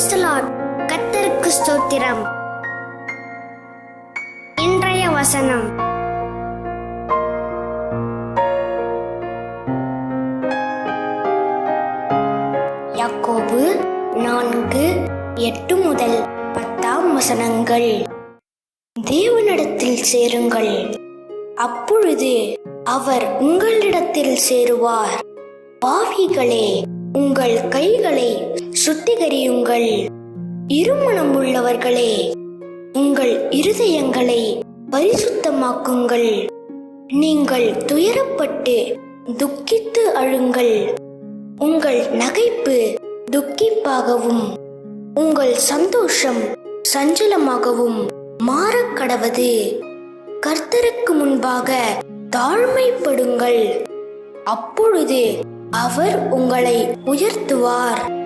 கத்தருக்கு ஸ்தோத்திரம். இன்றைய வசனம். யாக்கோபு நான்கு எட்டு முதல் பத்தாம் வசனங்கள். தேவனிடத்தில் சேருங்கள். அப்பொழுது அவர் உங்களிடத்தில் சேருவார். பாவிகளே உங்கள் கைகளை சுத்திகரியுங்கள். இருமணம் உள்ளவர்களே உங்கள் இருதயங்களை பரிசுத்தமாக்குங்கள். நீங்கள் துயரப்பட்டு துக்கித்து அழுங்கள். உங்கள் நகைப்பு துக்கிப்பாகவும் உங்கள் சந்தோஷம் சஞ்சலமாகவும் மாறக்கடவது கர்த்தருக்கு முன்பாக தாழ்மைப்படுங்கள். அப்பொழுது அவர் உங்களை உயர்த்துவார்.